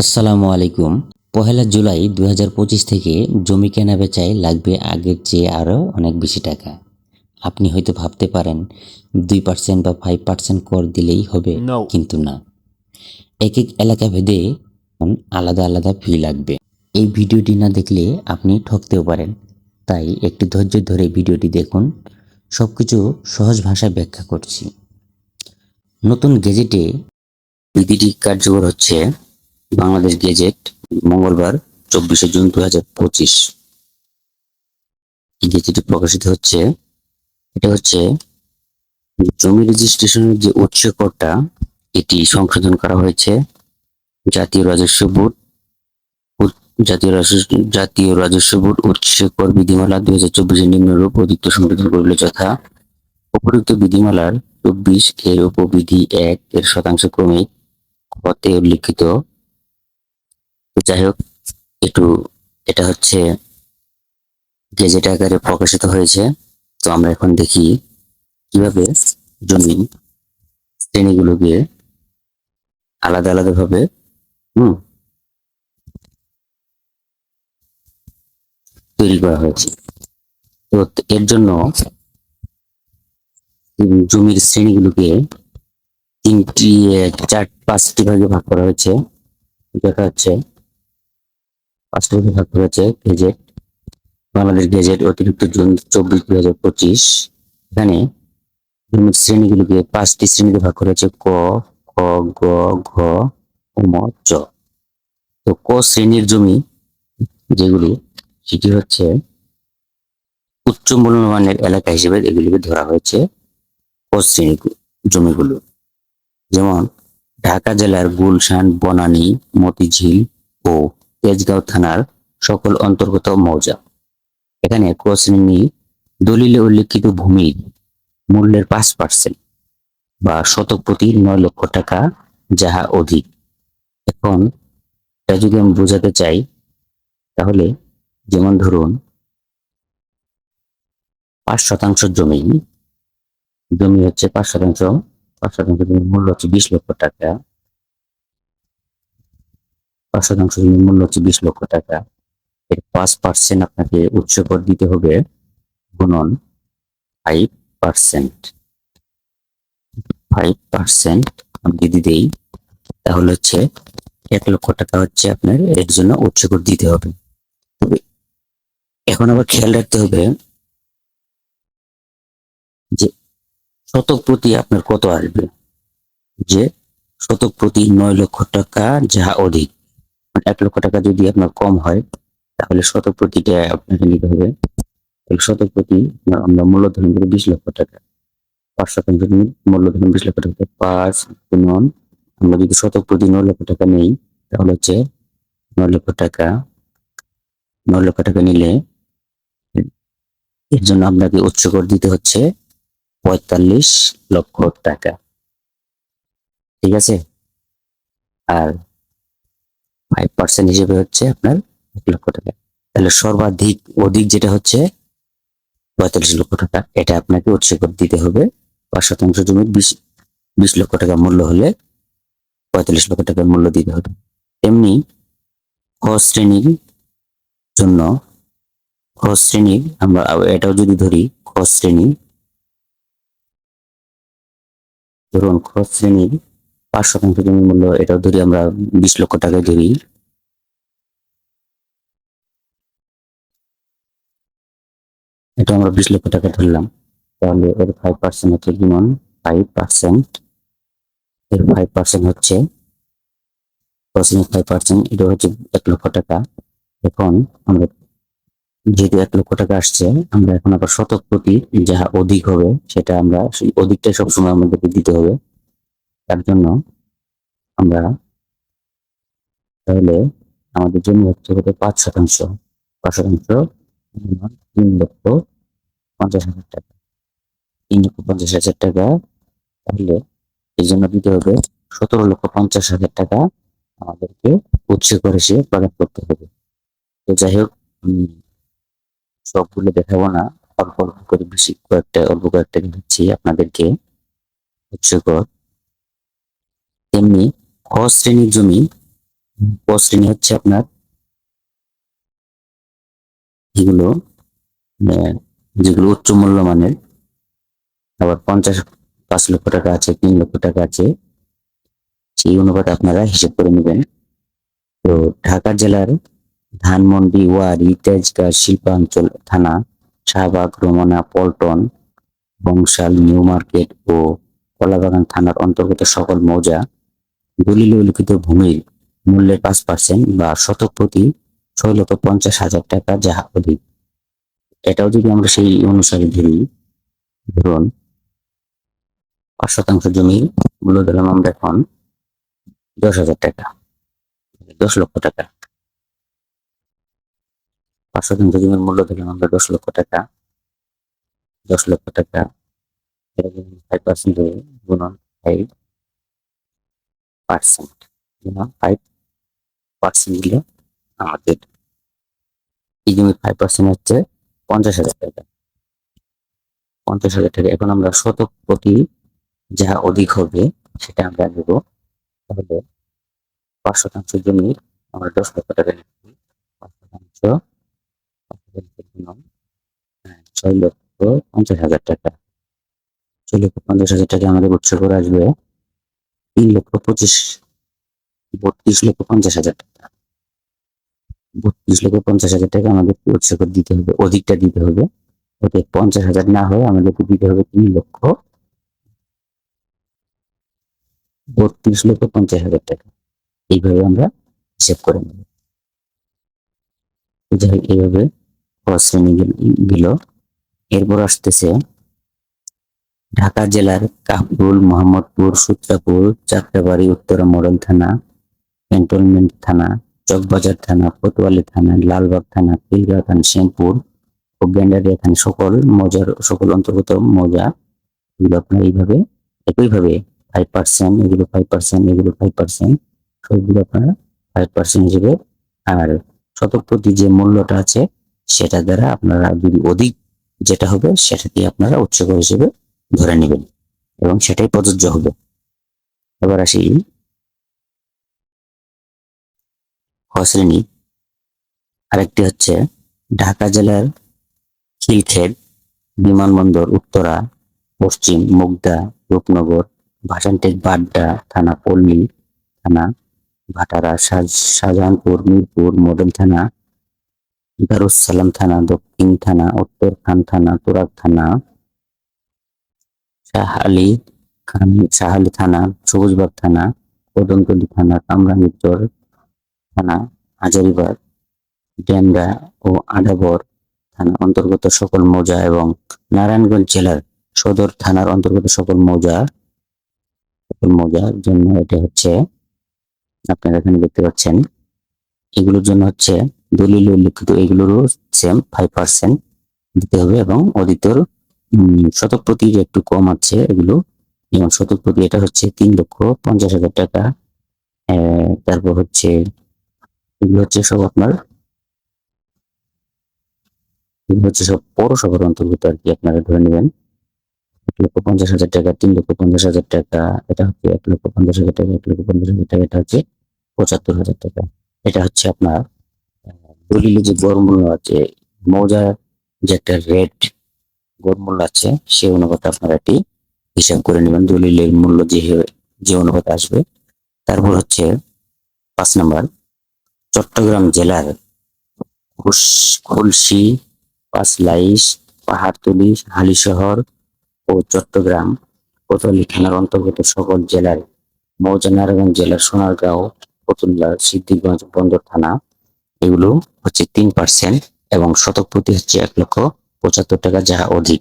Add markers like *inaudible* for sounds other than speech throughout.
আসসালামু আলাইকুম। পহেলা জুলাই দু হাজার পঁচিশ থেকে জমি কেনা বেচায় লাগবে আগের চেয়ে আরও অনেক বেশি টাকা। আপনি হয়তো ভাবতে পারেন দুই পার্সেন্ট বা ফাইভ পার্সেন্ট কর দিলেই হবে। কিন্তু না। এক এক এলাকা ভেদে আলাদা আলাদা ফি লাগবে। এই ভিডিওটি না দেখলে আপনি ঠকতেও পারেন। তাই একটু ধৈর্য ধরে ভিডিওটি দেখুন। সব কিছু সহজ ভাষায় ব্যাখ্যা করছি। নতুন গেজেটে বিধিটি কার্যকর হচ্ছে বাংলাদেশ গেজেট, মঙ্গলবার, চব্বিশে জুন দু হাজার পঁচিশ। এই গেজেটে প্রকাশিত হচ্ছে, এটা হচ্ছে জমি রেজিস্ট্রেশনের যে উৎস করটা এটি সংশোধন করা হয়েছে। জাতীয় রাজস্ব বোর্ড জাতীয় রাজস্ব জাতীয় রাজস্ব বোর্ড উৎস কর বিধিমালা দুই হাজার চব্বিশের নিম্নরূপ অধিক সংশোধন করিল যথা উপরোক্ত বিধিমালার চব্বিশ এর উপবিধি এক এর শতাংশ ক্রমে পথে উল্লিখিত যাই হোক, একটু এটা হচ্ছে গেজেট আকারে প্রকাশিত হয়েছে। তো আমরা এখন দেখি কীভাবে জমি শ্রেণীগুলোকে আলাদা আলাদা ভাবে হুম, তৈরি করা হয়েছে। তো এর জন্য জমির শ্রেণীগুলোকে তিনটি, চার, পাঁচটি ভাগে ভাগ করা হয়েছে। দেখা যাচ্ছে পাঁচটি ভাগে হয়েছে গেজেট বাংলাদেশ গেজেট অতিরিক্ত জুন চব্বিশ দুই হাজার পঁচিশ। এখানে শ্রেণীগুলোকে পাঁচটি শ্রেণীতে ভাগ করা হয়েছে ক, খ, গ, ঘ উম চ তো ক শ্রেণির জমি যেগুলি, সেটি হচ্ছে উচ্চ মূল্যমানের এলাকা হিসেবে এগুলিকে ধরা হয়েছে ক শ্রেণি জমিগুলো। যেমন ঢাকা জেলার গুলশান, বনানী, মতিঝিল ও তেজগাঁও থানার সকল অন্তর্গত মৌজা। এখানে শ্রেণি দলিলে উল্লেখিত ভূমির মূল্যের পাঁচ পার্সেন্ট বা শতক প্রতি নয় লক্ষ টাকা যাহা অধিক। এখন এটা যদি আমি বোঝাতে চাই, তাহলে যেমন ধরুন, পাঁচ শতাংশ জমি জমি হচ্ছে পাঁচ শতাংশ পাঁচ শতাংশ জমির মূল্য হচ্ছে বিশ লক্ষ টাকা। পাঁচ শতাংশ মূল্য হচ্ছে বিশ লক্ষ টাকা। এর পাঁচ পার্সেন্ট আপনাকে উচ্চ কর দিতে হবে, গুণন ফাইভ পার্সেন্ট ফাইভ পার্সেন্ট আমি যদি দেই, তাহলে হচ্ছে এক লক্ষ টাকা হচ্ছে আপনার এর জন্য উচ্চ কর দিতে হবে। তবে এখন আবার খেয়াল রাখতে হবে যে শতক প্রতি আপনার কত আসবে? যে শতক প্রতি নয় লক্ষ টাকা, যাহা অধিক। এক লক্ষ টাকা যদি আপনার কম হয়, তাহলে শতক প্রতিটা আপনাকে নিতে হবে। শতক প্রতি আমরা মূল্য ধরুন করে বিশ লক্ষ টাকা। পাঁচ শতাংশ জমি মূল্য ধরুন বিশ লক্ষ টাকা। পাঁচ গুণন, আমরা যদি শতক প্রতি নয় লক্ষ টাকা নেই, তাহলে হচ্ছে নয় লক্ষ টাকা। নয় লক্ষ টাকা নিলে এর জন্য আপনাকে উচ্চ কর দিতে হচ্ছে পঁয়তাল্লিশ লক্ষ টাকা। ঠিক আছে? আর পার্সেন্ট হিসেবে হচ্ছে আপনার এক লক্ষ টাকা। তাহলে সর্বাধিক অধিক যেটা হচ্ছে পঁয়তাল্লিশ লক্ষ টাকা। এটা আপনাকে উৎস কর দিতে হবে। পাঁচ শতাংশ জমির বিশ বিশ লক্ষ টাকা মূল্য হলে পঁয়তাল্লিশ লক্ষ টাকার মূল্য দিতে হবে। এমনি খ শ্রেণির জন্য খ শ্রেণির আমরা এটাও যদি ধরি খ শ্রেণি, ধরুন খ শ্রেণির পাঁচ শতাংশ জমির মূল্য এটাও ধরি আমরা বিশ লক্ষ টাকায় ধরি। এটা আমরা বিশ লক্ষ টাকা ধরলাম। তাহলে এর ফাইভ পার্সেন্ট হচ্ছে যেমন ফাইভ পার্সেন্ট এর ফাইভ পার্সেন্ট হচ্ছে ফাইভ পার্সেন্ট এটা হচ্ছে এক লক্ষ টাকা। এখন আমরা যেহেতু এক লক্ষ টাকা আসছে, আমরা এখন আবার শতক প্রতি যাহা অধিক হবে, সেটা আমরা সেই সবসময় আমাদেরকে দিতে হবে। তার জন্য আমরা তাহলে আমাদের জমি হচ্ছে পাঁচ শতাংশ। পাঁচ শতাংশ, তিন লক্ষ পঞ্চাশ হাজার টাকা। তিন লক্ষ পঞ্চাশ হাজার টাকা তাহলে এই জন্য দিতে হবে সতেরো লক্ষ পঞ্চাশ হাজার টাকা আমাদেরকে উৎস করে সে প্রদান করতে হবে। তো যাই হোক সবগুলো দেখাবো না অল্প অল্প করে বেশি কয়েকটা অল্প কয়েকটা দিচ্ছি আপনাদেরকে উৎসকর তেমনি খ শ্রেণির জমি ক শ্রেণি হচ্ছে আপনার এগুলো আহ, যেগুলো উচ্চ মূল্যমানের আবার পঞ্চাশ, পাঁচ লক্ষ টাকা আছে, তিন লক্ষ টাকা আছে, সেই অনুপাতে আপনারা হিসেব করে নেবেন। তো ঢাকা জেলার ধানমন্ডি, ওয়ারি তেজগাঁ শিল্পাঞ্চল থানা, শাহবাগ, রমনা, পল্টন, বংশাল, নিউ মার্কেট ও কলাবাগান থানার অন্তর্গত সকল মৌজা দলিল উল্লিখিত ভূমির মূল্যের পাঁচ পার্সেন্ট বা শতক প্রতি ছয় লক্ষ পঞ্চাশ হাজার টাকা যাহা অধিক। এটাও যদি আমরা সেই অনুসারে ধরি, ধরুন, পাঁচ শতাংশ জমি মূল্য দিলাম আমরা এখন দশ হাজার টাকা, দশ লক্ষ টাকা। পাঁচ শতাংশ জমির মূল্য দিলাম আমরা দশ লক্ষ টাকা, দশ লক্ষ টাকা ফাইভ পার্সেন্ট গুণন ফাইভ পার্সেন্ট ফাইভ পার্সেন্ট দিলে আমাদের। এই জমির ফাইভ পার্সেন্ট হচ্ছে পঞ্চাশ হাজার টাকা। পঞ্চাশ হাজার টাকা। এখন আমরা শতক প্রতি যা অধিক হবে সেটা আমরা নেব তাহলে পাঁচ শতাংশ জমির আমরা দশ লক্ষ টাকা নিচ্ছি। পাঁচ শতাংশ ছয় লক্ষ পঞ্চাশ হাজার টাকা। ছয় লক্ষ পঞ্চাশ হাজার টাকা আমাদের উৎস করে আসবে তিন লক্ষ পঁচিশ, বত্রিশ লক্ষ পঞ্চাশ হাজার টাকা। বত্রিশ লক্ষ পঞ্চাশ হাজার টাকা আমাদেরকে উৎস করে দিতে হবে, অধিকটা দিতে হবে। ওতে পঞ্চাশ হাজার না হয় আমাদেরকে দিতে হবে তিন লক্ষ। বত্রিশ লক্ষ পঞ্চাশ হাজার টাকা। এইভাবে আমরা হিসেব করে নেব। যাই হোক, এইভাবে শ্রেণি গেল এরপর আসতেছে ঢাকা জেলার কাহরুল মোহাম্মদপুর, সূত্রাপুর যাত্রাবাড়ি উত্তরা মডেল থানা, ক্যান্টনমেন্ট থানা চকবাজার থানা, কোতোয়ালি থানা, লালবাগ থানা পিলগাঁও থানা, শ্যামপুর ও গেন্ডারিয়া থানা সকল মৌজার, সকল অন্তর্গত মৌজা। এগুলো আপনার এইভাবে, একইভাবে ফাইভ পার্সেন্ট এগুলো ফাইভ পার্সেন্ট এগুলো ফাইভ পার্সেন্ট সবগুলো আপনারা ফাইভ পার্সেন্ট হিসেবে আর শতক প্রতি যে মূল্যটা আছে সেটা দ্বারা আপনারা যদি অধিক যেটা হবে সেটা দিয়ে আপনারা উৎসব হিসেবে ধরে নেবেন এবং সেটাই প্রযোজ্য হবে। এবার আসি শ্রেণি আরেকটি হচ্ছে ঢাকা জেলার খিলক্ষেত বিমানবন্দর, উত্তরা, পশ্চিম মুগদা, রূপনগর, ভাসানটেক বাড্ডা থানা, পল্লী থানা, ভাটারা শাহ- শাহজাহানপুর, মিরপুর, মডেল থানা দারুসালাম থানা, দক্ষিণ থানা, উত্তর খান থানা, তুরাগ থানা শাহ আলী খান শাহ আলী থানা, সবুজবাগ থানা, কদমতলী থানা, কামরাঙ্গীরচর থানা হাজারিবাগ ডেমরা ও আডাবর থানা অন্তর্গত সকল মৌজা এবং নারায়ণগঞ্জ জেলার সদর থানার অন্তর্গত সকল মৌজা সকল মৌজার জন্য এটা হচ্ছে আপনারা এখানে দেখতে পাচ্ছেন এগুলোর জন্য হচ্ছে দলিল উল্লিখিত এগুলোরও সেম ফাইভ পার্সেন্ট দিতে হবে এবং অদিতর উম, শতক প্রতি একটু কম আছে এগুলো যেমন শতক প্রতি এটা হচ্ছে তিন লক্ষ পঞ্চাশ হাজার টাকা তারপর হচ্ছে এগুলো হচ্ছে সব আপনার, এগুলো হচ্ছে সব পৌরসভার অন্তর্গত আর কি, আপনারা ধরে নেবেন। এক লক্ষ পঞ্চাশ হাজার টাকা, তিন লক্ষ পঞ্চাশ হাজার টাকা, এটা হচ্ছে এক লক্ষ পঞ্চাশ হাজার টাকা, এক লক্ষ পঞ্চাশ হাজার টাকা, এটা হচ্ছে পঁচাত্তর হাজার টাকা। এটা হচ্ছে আপনার দলিলে যে গড় মূল্য আছে মৌজা যে একটা রেট গড় মূল্য আছে সেই অনুপাতে আপনারা এটি হিসাব করে নেবেন। দলিলের মূল্য যে যে অনুপাতে আসবে, তারপর হচ্ছে পাঁচ নাম্বার চট্টগ্রাম জেলার খুলশী, পাঁচলাইশ, পাহাড়তলি, হালিশহর ও চট্টগ্রাম। কোতোয়ালি থানার অন্তর্গত সকল জেলার মৌজা নারায়ণগঞ্জ জেলার সোনারগাঁও ফতুল্লা সিদ্দিকগঞ্জ বন্দর থানা। এগুলো হচ্ছে তিন পার্সেন্ট এবং শতক প্রতি হচ্ছে এক লক্ষ পঁচাত্তর টাকা যাহা অধিক।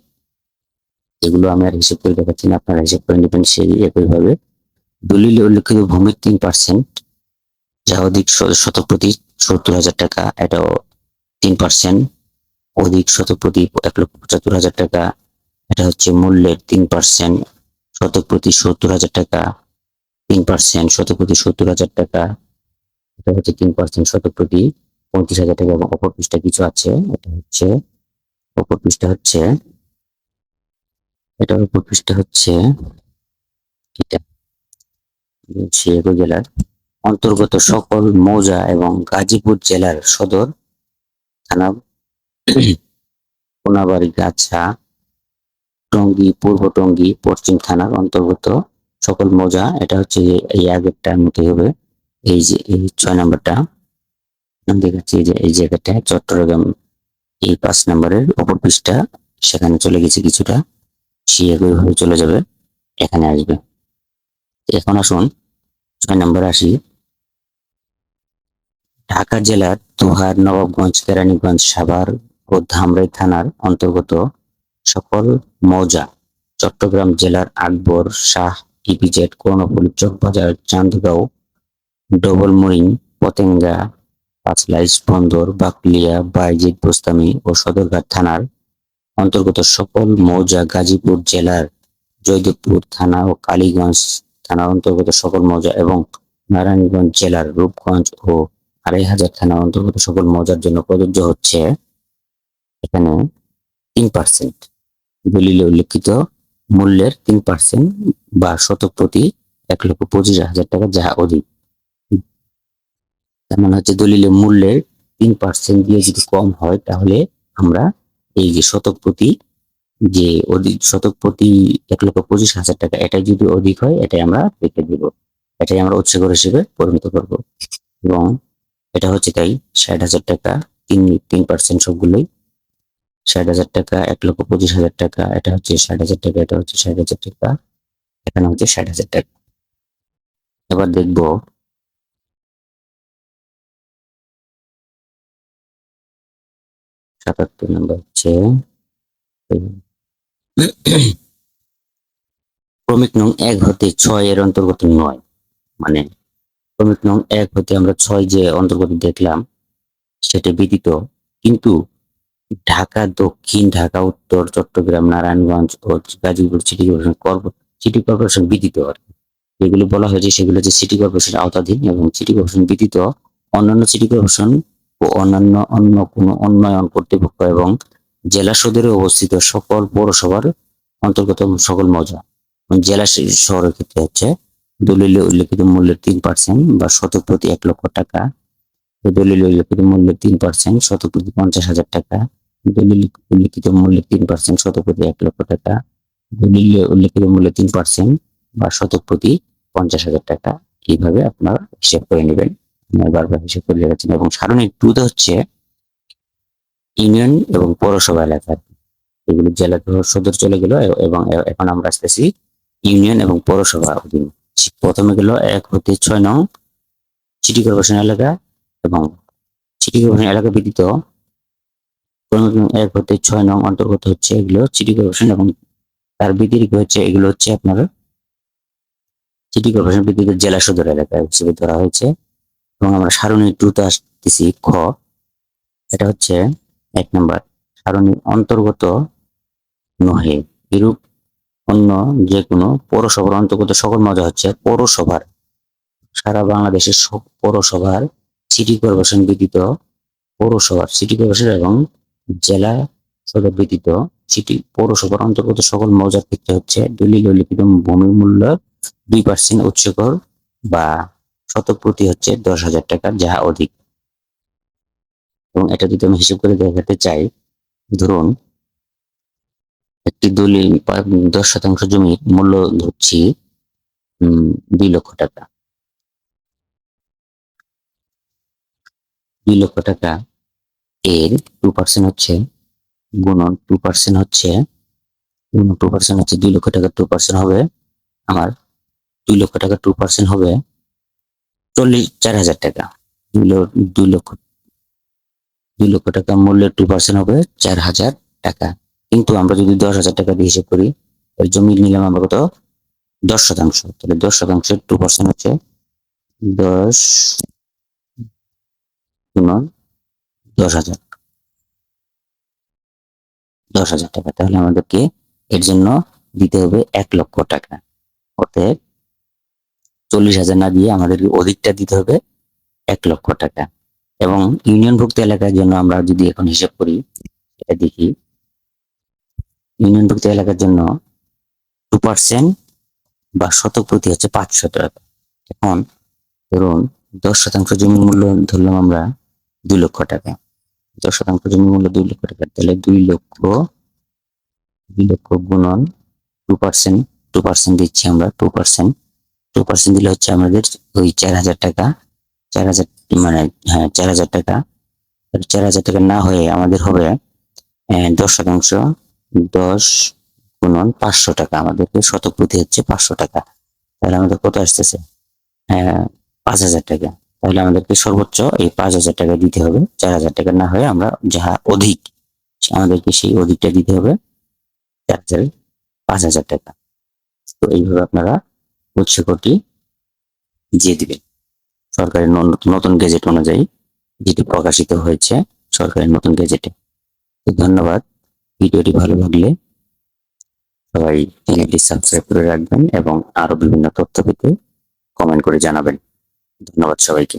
এগুলো আমি আর হিসেব করে দেখাচ্ছি না, আপনারা হিসেব করে নেবেন সেই একইভাবে। দলিলে উল্লেখিত ভূমির তিন পার্সেন্ট যা অধিক শ- শতক প্রতি সত্তর হাজার টাকা, এটাও তিন পার্সেন্ট অধিক শতক প্রতি এক লক্ষ পঁচাত্তর হাজার টাকা, এটা হচ্ছে মূল্যের তিন পার্সেন্ট শতক প্রতি সত্তর হাজার টাকা, তিন পার্সেন্ট শতক প্রতি সত্তর হাজার টাকা, এটা হচ্ছে তিন পার্সেন্ট শতক প্রতি পঁয়ত্রিশ হাজার টাকা এবং অপর পৃষ্ঠা কিছু আছে, এটা হচ্ছে, অপর পৃষ্ঠা হচ্ছে এটার উপর পৃষ্ঠা হচ্ছে, এটা জেলার অন্তর্গত সকল মৌজা এবং গাজীপুর জেলার সদর থানা কোনাবাড়ি গাছা, টঙ্গী, পূর্ব টঙ্গী, পশ্চিম থানার অন্তর্গত সকল মৌজা। এটা হচ্ছে এই আগেরটার মতোই হবে। এই যে এই ছয় নম্বরটা দেখাচ্ছি যে এই জায়গাটা চট্টগ্রাম এই পাঁচ নম্বরের অপর পৃষ্ঠা, সেখানে চলে গেছে কিছুটা। সে একইভাবে চলে যাবে, এখানে আসবে। এখন আসুন ছয় নম্বর আসি। ঢাকা জেলার দোহার নবাবগঞ্জ, কেরানীগঞ্জ, সাভার ও ধামরাই থানার অন্তর্গত সকল মৌজা চট্টগ্রাম জেলার আকবর, শাহ ইপিজেড কর্ণফুল, চকবাজার, চান্দগাঁও ডবলমুরিং পতেঙ্গা, পাঁচলাইশ, বন্দর, বাকলিয়া, বাইজিদ, বোস্তামি ও সদরঘাট থানার অন্তর্গত সকল মৌজা গাজীপুর জেলার জয়দেবপুর থানা ও কালীগঞ্জ থানার অন্তর্গত সকল মৌজা এবং নারায়ণগঞ্জ জেলার রূপগঞ্জ ও আড়াই হাজার থানার অন্তর্গত সকল মৌজার জন্য প্রযোজ্য হচ্ছে এখানে তিন পার্সেন্ট দলিলে উল্লেখিত মূল্যের তিন পার্সেন্ট বা শতক প্রতি এক লক্ষ পঁচিশ হাজার টাকা যাহা অধিক। তার মানে হচ্ছে দলিলের মূল্যের তিন পার্সেন্ট দিয়ে যদি কম হয়, তাহলে আমরা এই যে শতক প্রতি যে অধিক শতক প্রতি এক লক্ষ পঁচিশ হাজার টাকা, এটাই যদি অধিক হয়, এটাই আমরা রেখে দিব। এটাই আমরা উৎসগর হিসেবে পরিণত করব। এবং এটা হচ্ছে তাই, ষাট হাজার টাকা, তিন তিন পার্সেন্ট সবগুলোই। ষাট হাজার টাকা, এক লক্ষ পঁচিশ হাজার টাকা, এটা হচ্ছে ষাট হাজার টাকা, এটা হচ্ছে ষাট হাজার টাকা, এখানে হচ্ছে ষাট হাজার টাকা। এবার দেখব সাতাত্তর নম্বর হচ্ছে *clears throat* ক্রমিক নং এক হতে ছয় এর অন্তর্গত নয় মানে ক্রমিক নং এক হতে আমরা ছয় যে অন্তর্গত দেখলাম, সেটা ব্যতীত কিন্তু ঢাকা, দক্ষিণ ঢাকা, উত্তর চট্টগ্রাম, নারায়ণগঞ্জ ও Gazipur city corporation corp- city corporation ব্যতীত আর কি। যেগুলো বলা হয়েছে সেগুলো হচ্ছে সিটি কর্পোরেশনের আওতাধীন এবং সিটি কর্পোরেশন ব্যতীত অন্যান্য সিটি কর্পোরেশন ও অন্যান্য অন্য কোনো উন্নয়ন কর্তৃপক্ষ এবং জেলা সদরে অবস্থিত সকল পৌরসভার অন্তর্গত সকল মৌজা। জেলা শহরের ক্ষেত্রে হচ্ছে দলিলে উল্লেখিত মূল্যের তিন পার্সেন্ট বা শতক প্রতি এক লক্ষ টাকা। দলিলে উল্লেখিত মূল্যের তিন পার্সেন্ট শতক প্রতি পঞ্চাশ হাজার টাকা। দলিল উল্লেখিত মূল্যের তিন পার্সেন্ট শতক প্রতি এক লক্ষ টাকা। দলিলে উল্লেখিত মূল্যের তিন পার্সেন্ট বা শতক প্রতি পঞ্চাশ হাজার টাকা। এইভাবে আপনারা হিসেব করে নেবেন। বারবার হিসেব করে দেখাচ্ছেন এবং সারণী টুতে হচ্ছে ইউনিয়ন এবং পৌরসভা এলাকা। এগুলো জেলা সদর চলে গেল এবং এখন আমরা আসতেছি ইউনিয়ন এবং পৌরসভা অধীন। প্রথমে গেল এক হতে ছয় নং সিটি কর্পোরেশন এলাকা এবং সিটি কর্পোরেশন এলাকা ব্যতীত এক হতে ছয় নং অন্তর্গত হচ্ছে এগুলো সিটি কর্পোরেশন এবং তার ব্যতিরিক্ত হচ্ছে এগুলো হচ্ছে আপনার সিটি কর্পোরেশন ব্যতীত জেলা সদর এলাকা হিসেবে ধরা হয়েছে। এবং আমরা সারণী টুতে আসতেছি খ। এটা হচ্ছে এক নম্বর সারণীর অন্তর্গত নহে, এরূপ অন্য যে কোনো পৌরসভার অন্তর্গত সকল মজা হচ্ছে পৌরসভার। সারা বাংলাদেশের সব পৌরসভার সিটি কর্পোরেশন ব্যতীত পৌরসভার সিটি কর্পোরেশন এবং জেলা সদর ব্যতীত সিটি পৌরসভার অন্তর্গত সকল মৌজার ক্ষেত্রে হচ্ছে দলিল লিখিত ভূমি মূল্য দুই পার্সেন্ট উৎসকর বা শতক প্রতি হচ্ছে দশ হাজার টাকা, যাহা অধিক। এবং এটা যদি আমি হিসেব করে দেখাতে চাই, ধরুন, একটি দলিল দশ শতাংশ জমির মূল্য ধরছি দুই লক্ষ টাকা। দুই লক্ষ টাকা এর টু পার্সেন্ট হচ্ছে গুণন টু পার্সেন্ট হচ্ছে গুণন টু পার্সেন্ট হচ্ছে দুই লক্ষ টাকা টু পার্সেন্ট হবে আমার দুই লক্ষ টাকা টু পার্সেন্ট হবে চল্লিশ, চার হাজার টাকা। দুই লক্ষ দুই লক্ষ টাকা মূল্যের টু পার্সেন্ট হবে চার হাজার টাকা। কিন্তু আমরা যদি দশ হাজার টাকা দিয়ে হিসেব করি জমি নিলাম আমরা কত? দশ শতাংশ। তাহলে দশ শতাংশের টু পার্সেন্ট হচ্ছে দশ দশ হাজার। দশ হাজার টাকা। তাহলে আমাদেরকে এর জন্য দিতে হবে এক লক্ষ টাকা। অতএব চল্লিশ হাজার না দিয়ে আমাদেরকে অধিকটা দিতে হবে এক লক্ষ টাকা। এবং ইউনিয়নভুক্ত এলাকার জন্য আমরা যদি এখন হিসাব করি, এটা দেখি। ইউনিয়নভুক্ত এলাকার জন্য টু পার্সেন্ট বা শতক প্রতি হচ্ছে পাঁচশো টাকা এখন ধরুন, দশ শতাংশ জমির মূল্য ধরলাম আমরা দুই লক্ষ টাকা। দশ শতাংশ জমির মূল্য দুই লক্ষ টাকা, তাহলে দুই লক্ষ দুই লক্ষ গুণন টু পার্সেন্ট টু পার্সেন্ট দিচ্ছি আমরা টু পার্সেন্ট টু পার্সেন্ট দিলে হচ্ছে আমাদের ওই চার হাজার টাকা, চার হাজার মানে হ্যাঁ চার হাজার টাকা। চার হাজার টাকা না হয়ে আমাদের হবে দশ শতাংশ। দশ গুণন পাঁচশো টাকা। আমাদেরকে শতক প্রতি হচ্ছে পাঁচশো টাকা। তাহলে আমাদের কত আসতেছে? হ্যাঁ পাঁচ হাজার টাকা। তাহলে আমাদেরকে সর্বোচ্চ এই পাঁচ হাজার টাকা দিতে হবে। চার হাজার টাকা না হয়ে আমরা যাহা অধিক, আমাদেরকে সেই অধিকটা দিতে হবে। চার হাজার, পাঁচ হাজার টাকা। তো এইভাবে আপনারা উৎসকটি দিয়ে দিবেন। সরকারের নতুন গেজেট অনুযায়ী যেটি প্রকাশিত হয়েছে সরকারের নতুন গেজেটে। ধন্যবাদ। ভিডিওটি ভালো লাগলে সবাই চ্যানেলটি সাবস্ক্রাইব করে রাখবেন এবং আরও বিভিন্ন তথ্য পেতে কমেন্ট করে জানাবেন। ধন্যবাদ সবাইকে।